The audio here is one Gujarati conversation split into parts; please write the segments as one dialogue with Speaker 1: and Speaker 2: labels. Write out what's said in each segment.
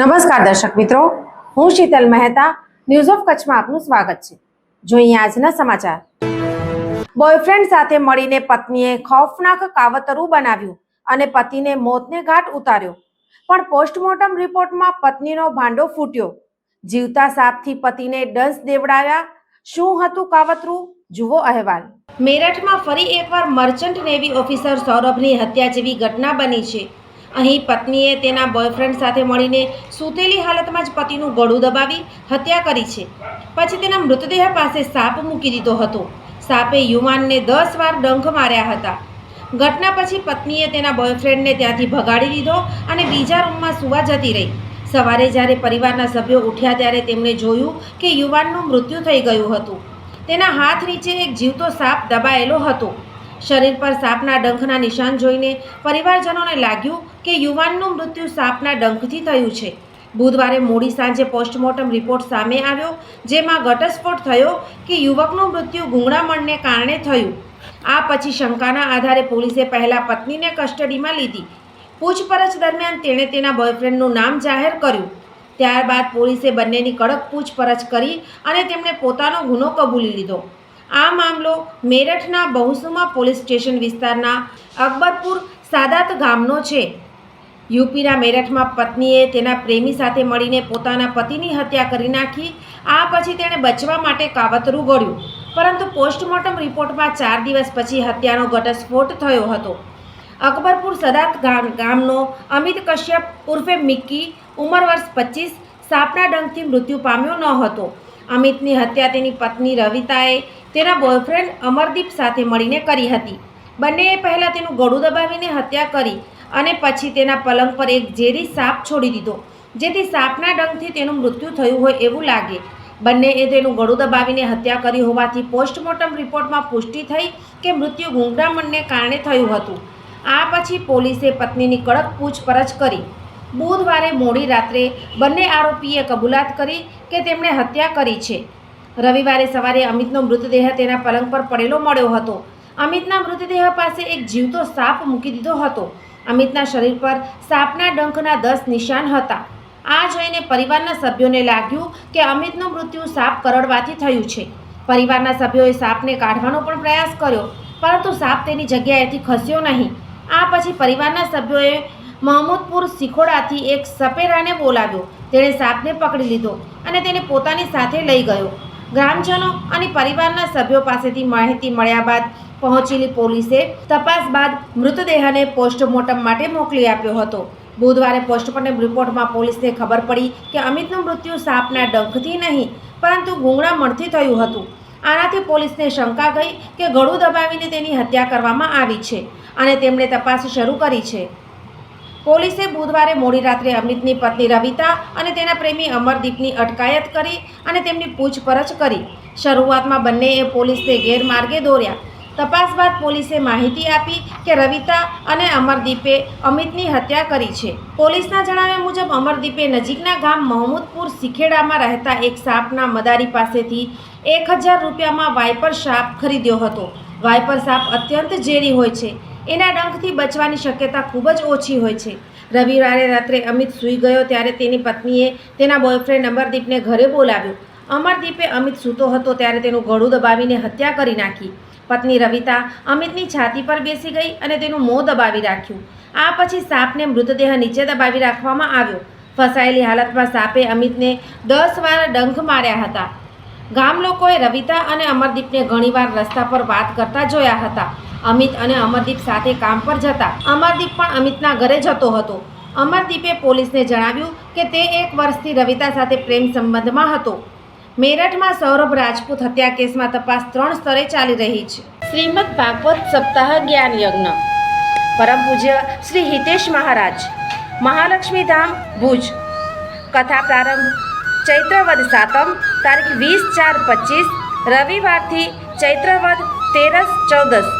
Speaker 1: નમસ્કાર દર્શક મિત્રો, હું શીતલ મહેતા ન્યૂઝ ઓફ કચ્છમાં આપનું સ્વાગત છે. જોઈએ આજના સમાચાર. બોયફ્રેન્ડ સાથે મળીને પત્નીએ ખૌફનાક કાવતરું બનાવ્યું અને પતિને મોતને ઘાટ ઉતાર્યો. પણ પોસ્ટમોર્ટમ રિપોર્ટમાં પત્નીનો ભાંડો ફૂટ્યો. જીવતા સાપથી પતિને ડંસ દેવડાવ્યા. શું હતું કાવતરું? જુઓ અહેવાલ. મેરઠમાં ફરી એકવાર મર્ચન્ટ નેવી ઓફિસર સૌરભની હત્યા જેવી ઘટના બની છે. અહીં પત્નીએ તેના બોયફ્રેન્ડ સાથે મળીને સૂતેલી હાલતમાં જ પતિનું ગળું દબાવી હત્યા કરી છે. પછી તેના મૃતદેહ પાસે સાપ મૂકી દીધો હતો. સાપે યુવાનને દસ વાર ડંખ માર્યા હતા. ઘટના પછી પત્નીએ તેના બોયફ્રેન્ડને ત્યાંથી ભગાડી દીધો અને બીજા રૂમમાં સુવા જતી રહી. સવારે જ્યારે પરિવારના સભ્યો ઉઠ્યા ત્યારે તેમણે જોયું કે યુવાનનું મૃત્યુ થઈ ગયું હતું. તેના હાથ નીચે એક જીવતો સાપ દબાયેલો હતો. શરીર પર સાપના ડંખના નિશાન જોઈને પરિવારજનોને લાગ્યું કે યુવાનનું મૃત્યુ સાપના ડંખથી થયું છે. બુધવારે મોડી સાંજે પોસ્ટમોર્ટમ રિપોર્ટ સામે આવ્યો, જેમાં ઘટસ્ફોટ થયો કે યુવકનું મૃત્યુ ગુંગળામણને કારણે થયું. આ પછી શંકાના આધારે પોલીસે પહેલાં પત્નીને કસ્ટડીમાં લીધી. પૂછપરછ દરમિયાન તેણે તેના બોયફ્રેન્ડનું નામ જાહેર કર્યું. ત્યારબાદ પોલીસે બંનેની કડક પૂછપરછ કરી અને તેમણે પોતાનો ગુનો કબૂલી લીધો. આ મામલો મેરઠના બહુસુમા પોલીસ સ્ટેશન વિસ્તારના અકબરપુર સાદાત ગામનો છે. યુપીના મેરઠમાં પત્નીએ તેના પ્રેમી સાથે મળીને પોતાના પતિની હત્યા કરી નાખી. આ પછી તેણે બચવા માટે કાવતરું ગળ્યું પરંતુ પોસ્ટમોર્ટમ રિપોર્ટમાં ચાર દિવસ પછી હત્યાનો ઘટસ્ફોટ થયો હતો. અકબરપુર સદાત ગામ ગામનો અમિત કશ્યપ ઉર્ફે મિક્કી, ઉંમર વર્ષ પચીસ, સાપના ડંખથી મૃત્યુ પામ્યો ન હતો. અમિતની હત્યા તેની પત્ની રવિતાએ તેના બોયફ્રેન્ડ અમરદીપ સાથે મળીને કરી હતી. બંનેએ પહેલાં તેનું ગળું દબાવીને હત્યા કરી અને પછી તેના પલંગ પર એક ઝેરી સાપ છોડી દીધો, જેથી સાપના ડંખથી તેનું મૃત્યુ થયું હોય એવું લાગે. બંનેએ તેનું ગળું દબાવીને હત્યા કરી હોવાથી પોસ્ટમોર્ટમ રિપોર્ટમાં પુષ્ટિ થઈ કે મૃત્યુ ગુંગળામણને કારણે થયું હતું. આ પછી પોલીસે પત્નીની કડક પૂછપરછ કરી. બુધવારે મોડી રાત્રે બંને આરોપીએ કબૂલાત કરી કે તેમણે હત્યા કરી છે. રવિવારે સવારે અમિતનો મૃતદેહ તેના પલંગ પર પડેલો મળ્યો હતો. અમિતના મૃતદેહ પાસે એક જીવતો સાપ મૂકી દીધો હતો. અમિતના શરીર પર સાપના ડંખના દસ નિશાન હતા. આ જોઈને પરિવારના સભ્યોને લાગ્યું કે અમિતનું મૃત્યુ સાપ કરડવાથી થયું છે. પરિવારના સભ્યોએ સાપને કાઢવાનો પણ પ્રયાસ કર્યો, પરંતુ સાપ તેની જગ્યાએથી ખસ્યો નહીં. આ પછી પરિવારના સભ્યોએ મહમૂદપુર સિખોડાથી એક સપેરાને બોલાવ્યો. તેણે સાપને પકડી લીધો અને તેને પોતાની સાથે લઈ ગયો. ગ્રામજનો અને પરિવારના સભ્યો પાસેથી માહિતી મળ્યા બાદ પહોંચેલી પોલીસે તપાસ બાદ મૃતદેહને પોસ્ટમોર્ટમ માટે મોકલી આપ્યો હતો. બુધવારે પોસ્ટમોર્ટમ રિપોર્ટમાં પોલીસને ખબર પડી કે અમિતનું મૃત્યુ સાપના ડંખથી નહીં, પરંતુ ગુંગળામણથી થયું હતું. આનાથી પોલીસને શંકા ગઈ કે ગળું દબાવીને તેની હત્યા કરવામાં આવી છે અને તેમણે તપાસ શરૂ કરી છે. પોલીસે બુધવારે મોડી રાત્રે અમિતની પત્ની રવિતા અને તેના પ્રેમી અમરદીપની અટકાયત કરી અને તેમની પૂછપરછ કરી. શરૂઆતમાં બંનેએ પોલીસને ગેરમાર્ગે દોર્યા. તપાસ બાદ પોલીસે માહિતી આપી કે રવિતા અને અમરદીપે અમિતની હત્યા કરી છે. પોલીસના જણાવ્યા મુજબ, અમરદીપે નજીકના ગામ મહમૂદપુર સિખેડામાં રહેતા એક સાપના મદારી પાસેથી એક હજાર રૂપિયામાં વાઇપર સાપ ખરીદ્યો હતો. વાઇપર સાપ અત્યંત ઝેરી હોય છે. એના ડંખથી બચવાની શક્યતા ખૂબ જ ઓછી હોય છે. રવિવારે રાત્રે અમિત સૂઈ ગયો ત્યારે તેની પત્નીએ તેના બોયફ્રેન્ડ અમરદીપને ઘરે બોલાવ્યો. અમરદીપે અમિત સૂતો હતો ત્યારે તેનું ગળું દબાવીને હત્યા કરી નાખી. પત્ની રવિતા અમિતની છાતી પર બેસી ગઈ અને તેનું મોં દબાવી રાખ્યું. આ પછી સાપને મૃતદેહ નીચે દબાવી રાખવામાં આવ્યો. ફસાયેલી હાલતમાં સાપે અમિતને દસ વાર ડંખ માર્યા હતા. ગામ લોકોએ રવિતા અને અમરદીપને ઘણીવાર રસ્તા પર વાત કરતા જોયા હતા. અમિત અને અમરદીપ સાથે કામ પર જતા. અમરદીપ પણ અમિતના ઘરે જતો હતો. અમરદીપે પોલીસને જણાવ્યું કે તે એક વર્ષથી રવિતા સાથે પ્રેમ સંબંધમાં હતો. મેરઠમાં સૌરભ રાજપૂત હત્યા કેસમાં તપાસ ત્રણ સ્તરે ચાલી રહી છે. શ્રીમદ ભાગવત સપ્તાહ જ્ઞાન યજ્ઞ. પરમ પૂજ્ય શ્રી હિતેશ મહારાજ. મહાલક્ષ્મી ધામ, ભુજ. કથા પ્રારંભ ચૈત્રવદ સાતમ તારીખ વીસ ચાર પચીસ, રવિવારથી ચૈત્રવદ તેરસ ચૌદસ.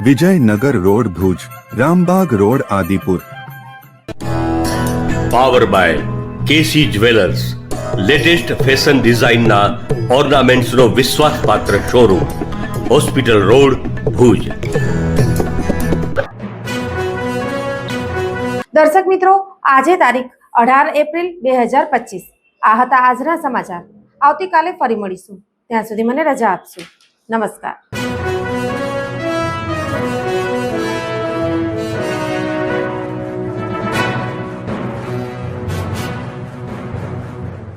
Speaker 2: Vijaynagar road Bhuj Rambag road Adipur.
Speaker 3: Power by KC jewellers latest fashion ડિઝાઇનના ઓર્નામેન્ટ્સનો વિશ્વાસપાત્ર શોરૂમ હોસ્પિટલ રોડ ભુજ.
Speaker 1: દર્શક મિત્રો આજે તારીખ અઢાર એપ્રિલ બે હજાર પચીસ. આ હતા આજના સમાચાર. આવતીકાલે ફરી મળીશું. ત્યાં સુધી મને રજા આપશો. નમસ્કાર.